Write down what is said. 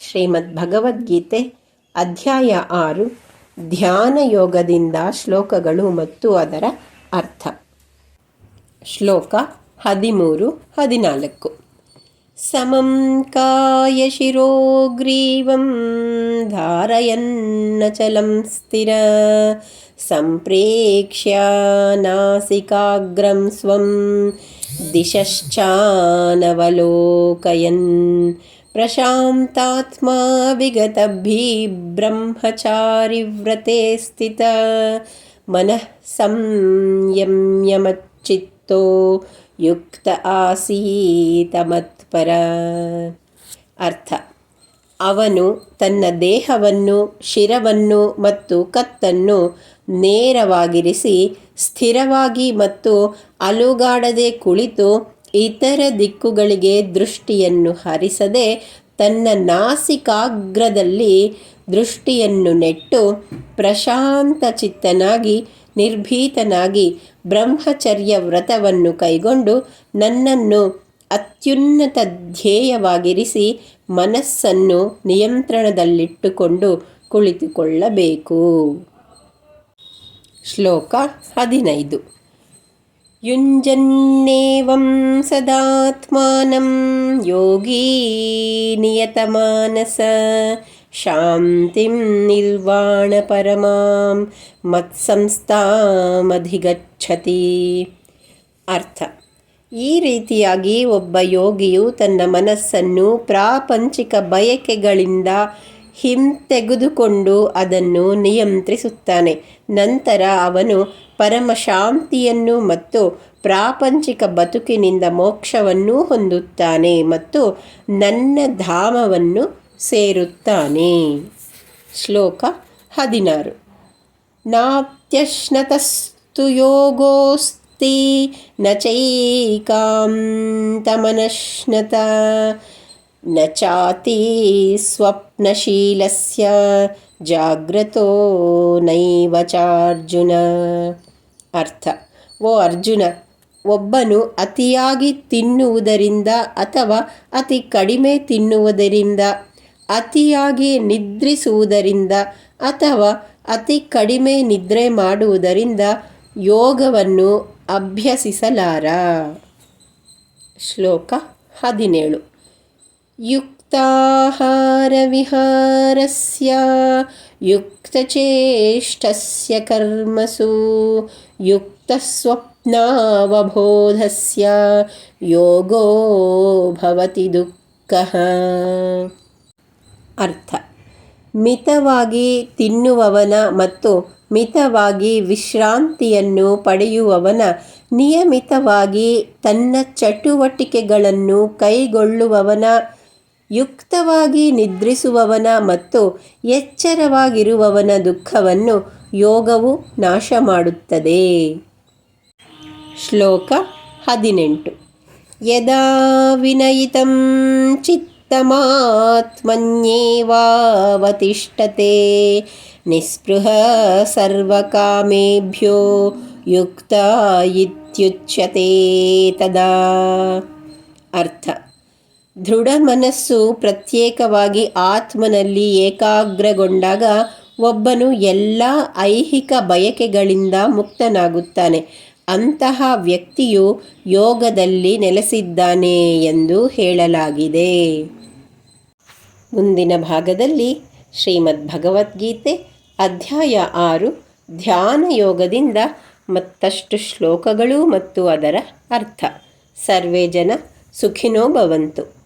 ಶ್ರೀಮದ್ ಭಗವದ್ಗೀತೆ ಅಧ್ಯಾಯ ಆರು ಧ್ಯಾನ ಯೋಗದಿಂದ ಶ್ಲೋಕಗಳು ಮತ್ತು ಅದರ ಅರ್ಥ. ಶ್ಲೋಕ ಹದಿಮೂರು, ಹದಿನಾಲ್ಕು. ಸಮಂ ಕಾಯ ಗ್ರೀವಂ ಧಾರಯನ್ನಚಲಂ ಸ್ಥಿರ, ಸಂಪ್ರೇಕ್ಷ್ಯ ನಾಸಿಕಾಗ್ರಂ ಸ್ವಂ ದಿಶಶ್ಚಾನವಲೋಕಯನ್ ಪ್ರಶಾಂತಾತ್ಮ ವಿಗತಭಿಬ್ರಹ್ಮಚಾರಿವ್ರತೆ ಸ್ಥಿತ ಮನಃ ಸಂಯಮ್ಯಮಚ್ಚಿತ್ತೋ ಯುಕ್ತ ಆಸೀತ ಮತ್ಪರ ಅರ್ಥ ಅವನು ತನ್ನ ದೇಹವನ್ನು, ಶಿರವನ್ನು ಮತ್ತು ಕತ್ತನ್ನು ನೇರವಾಗಿರಿಸಿ ಸ್ಥಿರವಾಗಿ ಮತ್ತು ಅಲುಗಾಡದೆ ಕುಳಿತು ಇತರ ದಿಕ್ಕುಗಳಿಗೆ ದೃಷ್ಟಿಯನ್ನು ಹರಿಸದೆ ತನ್ನ ನಾಸಿಕಾಗ್ರದಲ್ಲಿ ದೃಷ್ಟಿಯನ್ನು ನೆಟ್ಟು ಪ್ರಶಾಂತ ಚಿತ್ತನಾಗಿ, ನಿರ್ಭೀತನಾಗಿ ಬ್ರಹ್ಮಚರ್ಯ ವ್ರತವನ್ನು ಕೈಗೊಂಡು ನನ್ನನ್ನು ಅತ್ಯುನ್ನತ ಧ್ಯೇಯವಾಗಿರಿಸಿ ಮನಸ್ಸನ್ನು ನಿಯಂತ್ರಣದಲ್ಲಿಟ್ಟುಕೊಂಡು ಕುಳಿತುಕೊಳ್ಳಬೇಕು. ಶ್ಲೋಕ ಹದಿನೈದು. युञ्जन्नेवं सदात्मानं योगी नियतमानस ಶಾಂತಿಂ ನಿರ್ವಾಣಪರಮಾಂ ಮತ್ಸಂಸ್ಥಾಮಧಿಗಚ್ಚತಿ ಅರ್ಥ ಈ ರೀತಿಯಾಗಿ ಒಬ್ಬ ಯೋಗಿಯು ತನ್ನ ಮನಸ್ಸನ್ನು ಪ್ರಾಪಂಚಿಕ ಬಯಕೆಗಳಿಂದ ಹಿಂತೆಗೆದುಕೊಂಡು ಅದನ್ನು ನಿಯಂತ್ರಿಸುತ್ತಾನೆ. ನಂತರ ಅವನು ಪರಮ ಶಾಂತಿಯನ್ನು ಮತ್ತು ಪ್ರಾಪಂಚಿಕ ಬದುಕಿನಿಂದ ಮೋಕ್ಷವನ್ನು ಹೊಂದುತ್ತಾನೆ ಮತ್ತು ನನ್ನ ಧಾಮವನ್ನು ಸೇರುತ್ತಾನೆ. ಶ್ಲೋಕ ಹದಿನಾರು. ನಾತ್ಯಶ್ನತಸ್ತು ಯೋಗೋಸ್ತಿ ನ ಚೈಕಾಂತಮನಶ್ನತ ನ चाति स्वप्नशीलस्य ಜಾಗ್ರತೋ ನೈವ ಚಾರ್ಜುನ. ಅರ್ಥ. ಓ ಅರ್ಜುನ, ಒಬ್ಬನು ಅತಿಯಾಗಿ ತಿನ್ನುವುದರಿಂದ ಅಥವಾ ಅತಿ ಕಡಿಮೆ ತಿನ್ನುವುದರಿಂದ, ಅತಿಯಾಗಿ ನಿದ್ರಿಸುವುದರಿಂದ ಅಥವಾ ಅತಿ ಕಡಿಮೆ ನಿದ್ರೆ ಮಾಡುವುದರಿಂದ ಯೋಗವನ್ನು ಅಭ್ಯಸಿಸಲಾರ. ಶ್ಲೋಕ ಹದಿನೇಳು. युक्ताहारविहारस्य युक्तचेष्टस्य कर्मसु युक्तस्वप्नावबोधस्य ಯೋಗೋ ಭವತಿ ದುಃಖಃ ಅರ್ಥ ಮಿತವಾಗಿ ತಿನ್ನುವವನ ಮತ್ತು ಮಿತವಾಗಿ ವಿಶ್ರಾಂತಿಯನ್ನು ಪಡೆಯುವವನ ನಿಯಮಿತವಾಗಿ ತನ್ನ ಚಟುವಟಿಕೆಗಳನ್ನು ಕೈಗೊಳ್ಳುವವನ ಯುಕ್ತವಾಗಿ ನಿದ್ರಿಸುವವನ ಮತ್ತು ಎಚ್ಚರವಾಗಿರುವವನ ದುಃಖವನ್ನು ಯೋಗವು ನಾಶ ಮಾಡುತ್ತದೆ ಶ್ಲೋಕ ಹದಿನೆಂಟು. ಯದಾ ವಿನಯಿತಂ ಚಿತ್ತಮಾತ್ಮನ್ಯೇವಾವತಿಷ್ಠತೆ ನಿಸ್ಪೃಹ ಸರ್ವಕಾಮೇಭ್ಯೋ ಯುಕ್ತ ಇತ್ಯುಚ್ಯತೆ ತದಾ. ಅರ್ಥ. ದೃಢ ಮನಸ್ಸು ಪ್ರತ್ಯೇಕವಾಗಿ ಆತ್ಮನಲ್ಲಿ ಏಕಾಗ್ರಗೊಂಡಾಗ ಒಬ್ಬನು ಎಲ್ಲ ಐಹಿಕ ಬಯಕೆಗಳಿಂದ ಮುಕ್ತನಾಗುತ್ತಾನೆ. ಅಂತಹ ವ್ಯಕ್ತಿಯು ಯೋಗದಲ್ಲಿ ನೆಲೆಸಿದ್ದಾನೆ ಎಂದು ಹೇಳಲಾಗಿದೆ. ಮುಂದಿನ ಭಾಗದಲ್ಲಿ ಶ್ರೀಮದ್ ಭಗವದ್ಗೀತೆ ಅಧ್ಯಾಯ ಆರು, ಧ್ಯಾನ ಯೋಗದಿಂದ ಮತ್ತಷ್ಟು ಶ್ಲೋಕಗಳು ಮತ್ತು ಅದರ ಅರ್ಥ. ಸರ್ವೇ ಜನ ಸುಖಿನೋ ಭವಂತು.